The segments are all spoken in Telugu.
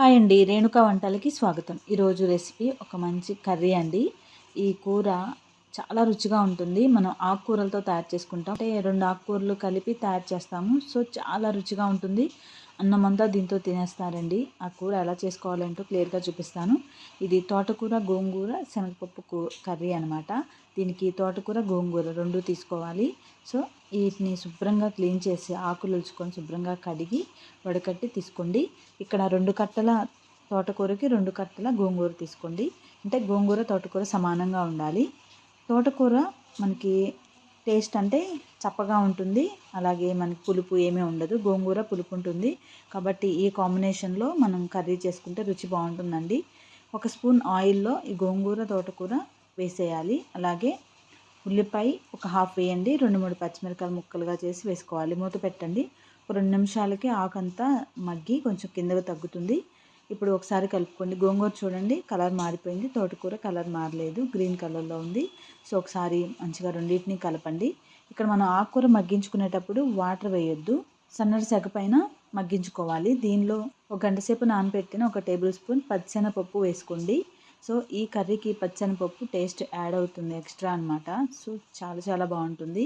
హాయ్ అండి రేణుకా వంటలకి స్వాగతం. ఈరోజు రెసిపీ ఒక మంచి కర్రీ అండి. ఈ కూర చాలా రుచిగా ఉంటుంది. మనం ఆకుకూరలతో తయారు చేసుకుంటాం. అంటే రెండు ఆకుకూరలు కలిపి తయారు చేస్తాము. సో చాలా రుచిగా ఉంటుంది. అన్నమంతా దీంతో తినేస్తారండి. ఆ కూర ఎలా చేసుకోవాలంటూ క్లియర్గా చూపిస్తాను. ఇది తోటకూర గోంగూర శనగపప్పు కర్రీ అనమాట దీనికి తోటకూర గోంగూర రెండు తీసుకోవాలి. సో వీటిని శుభ్రంగా క్లీన్ చేసి ఆకులు ఉల్చుకొని శుభ్రంగా కడిగి వడకట్టి తీసుకోండి. ఇక్కడ రెండు కట్టల తోటకూరకి రెండు కట్టల గోంగూర తీసుకోండి. అంటే గోంగూర తోటకూర సమానంగా ఉండాలి. తోటకూర మనకి టేస్ట్ అంటే చప్పగా ఉంటుంది. అలాగే మనకి పులుపు ఏమీ ఉండదు. గోంగూర పులుపు ఉంటుంది. కాబట్టి ఈ కాంబినేషన్లో మనం కర్రీ చేసుకుంటే రుచి బాగుంటుందండి. ఒక స్పూన్ ఆయిల్లో ఈ గోంగూర తోటకూర వేసేయాలి. అలాగే ఉల్లిపాయ ఒక హాఫ్ వేయండి. రెండు మూడు పచ్చిమిరకాయలు ముక్కలుగా చేసి వేసుకోవాలి. మూత పెట్టండి. ఒక రెండు నిమిషాలకి ఆకంతా మగ్గి కొంచెం కిందకు తగ్గుతుంది. ఇప్పుడు ఒకసారి కలుపుకోండి. గోంగూర చూడండి. కలర్ మారిపోయింది. తోటకూర కలర్ మారలేదు. గ్రీన్ కలర్లో ఉంది. సో ఒకసారి మంచిగా రెండింటిని కలపండి. ఇక్కడ మనం ఆకుకూర మగ్గించుకునేటప్పుడు వాటర్ వేయొద్దు. సన్నటి సెగ పైన మగ్గించుకోవాలి. దీనిలో ఒక గంట సేపు నానబెట్టిన ఒక టేబుల్ స్పూన్ పచ్చనపప్పు వేసుకోండి. సో ఈ కర్రీకి పచ్చనపప్పు టేస్ట్ యాడ్ అవుతుంది ఎక్స్ట్రా అనమాట సో చాలా చాలా బాగుంటుంది.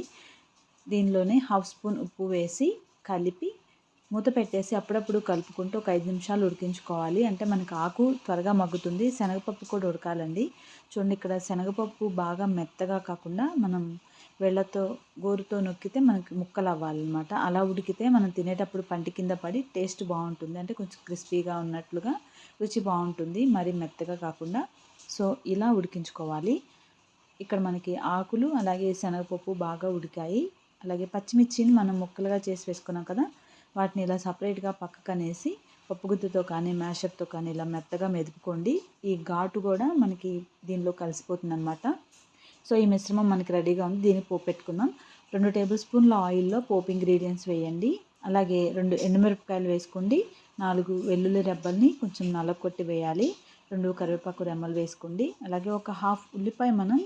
దీనిలోనే హాఫ్ స్పూన్ ఉప్పు వేసి కలిపి మూత పెట్టేసి అప్పుడప్పుడు కలుపుకుంటూ ఒక ఐదు నిమిషాలు ఉడికించుకోవాలి. అంటే మనకు ఆకు త్వరగా మగ్గుతుంది. శనగపప్పు కూడా ఉడకాలండి. చూడండి ఇక్కడ శనగపప్పు బాగా మెత్తగా కాకుండా మనం వెళ్ళతో గోరుతో నొక్కితే మనకి ముక్కలు అవ్వాలన్నమాట. అలా ఉడికితే మనం తినేటప్పుడు పంటి కింద పడి టేస్ట్ బాగుంటుంది. అంటే కొంచెం క్రిస్పీగా ఉన్నట్లుగా రుచి బాగుంటుంది. మరి మెత్తగా కాకుండా. సో ఇలా ఉడికించుకోవాలి. ఇక్కడ మనకి ఆకులు అలాగే శనగపప్పు బాగా ఉడికాయి. అలాగే పచ్చిమిర్చిని మనం ముక్కలుగా చేసి వేసుకున్నాం కదా వాటిని ఇలా సపరేట్గా పక్కకనేసి పప్పుగుత్తుతో కానీ మ్యాషప్తో కానీ ఇలా మెత్తగా మెదుపుకోండి. ఈ ఘాటు కూడా మనకి దీనిలో కలిసిపోతుంది అనమాట సో ఈ మిశ్రమం మనకి రెడీగా ఉంది. దీన్ని పోపు పెట్టుకుందాం రెండు టేబుల్ స్పూన్ల ఆయిల్లో పోపు ఇంగ్రీడియంట్స్ వేయండి. అలాగే రెండు ఎండుమిరపకాయలు వేసుకోండి. నాలుగు వెల్లుల్లి రెబ్బల్ని కొంచెం నలగొట్టి వేయాలి. రెండు కరివేపాకు రెమ్మలు వేసుకోండి. అలాగే ఒక హాఫ్ ఉల్లిపాయ మనం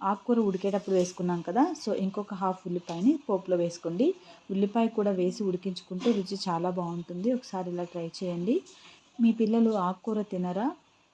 ఆకుకూర ఉడికేటప్పుడు వేసుకున్నాం కదా సో ఇంకొక హాఫ్ ఉల్లిపాయని పోపులో వేసుకోండి. ఉల్లిపాయ కూడా వేసి ఉడికించుకుంటే రుచి చాలా బాగుంటుంది. ఒకసారి ఇలా ట్రై చేయండి. మీ పిల్లలు ఆకుకూర తినరా?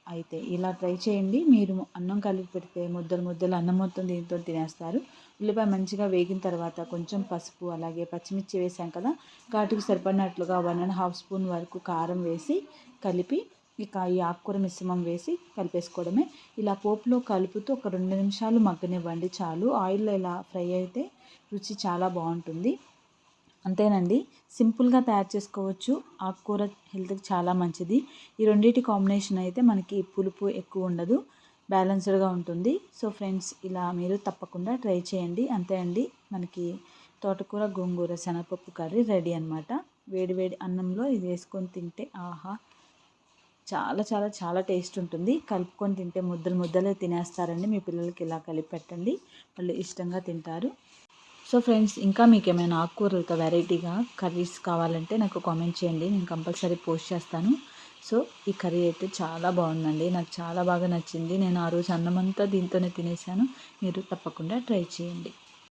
అయితే ఇలా ట్రై చేయండి. మీరు అన్నం కలిపి పెడితే ముద్దలు ముద్దలు అన్నం మొత్తం దీంతో తినేస్తారు. ఉల్లిపాయ మంచిగా వేగిన తర్వాత కొంచెం పసుపు అలాగే పచ్చిమిర్చి వేసాం కదా ఘాటుకు సరిపడినట్లుగా వన్ అండ్ హాఫ్ స్పూన్ వరకు కారం వేసి కలిపి ఇక ఈ ఆకుకూర మిశ్రమం వేసి కలిపేసుకోవడమే. ఇలా పోపులో కలుపుతూ ఒక రెండు నిమిషాలు మగ్గనివ్వండి చాలు. ఆయిల్లో ఇలా ఫ్రై అయితే రుచి చాలా బాగుంటుంది. అంతేనండి. సింపుల్గా తయారు చేసుకోవచ్చు. ఆకుకూర హెల్త్కి చాలా మంచిది. ఈ రెండింటి కాంబినేషన్ అయితే మనకి పులుపు ఎక్కువ ఉండదు. బ్యాలెన్స్డ్గా ఉంటుంది. సో ఫ్రెండ్స్ ఇలా మీరు తప్పకుండా ట్రై చేయండి. అంతే అండి. మనకి తోటకూర గోంగూర శనగపప్పు కర్రీ రెడీ అనమాట వేడి వేడి అన్నంలో ఇది వేసుకొని తింటే ఆహా చాలా చాలా చాలా టేస్ట్ ఉంటుంది. కలుపుకొని తింటే ముద్దలు ముద్దలే తినేస్తారండి. మీ పిల్లలకి ఇలా కలిపి పెట్టండి. వాళ్ళు ఇష్టంగా తింటారు. సో ఫ్రెండ్స్ ఇంకా మీకు ఏమైనా ఆకుకూరలతో వెరైటీగా కర్రీస్ కావాలంటే నాకు కామెంట్ చేయండి. నేను కంపల్సరీ పోస్ట్ చేస్తాను. సో ఈ కర్రీ అయితే చాలా బాగుందండి. నాకు చాలా బాగా నచ్చింది. నేను ఆ రోజు అన్నమంతా దీంతోనే తినేసాను. మీరు తప్పకుండా ట్రై చేయండి.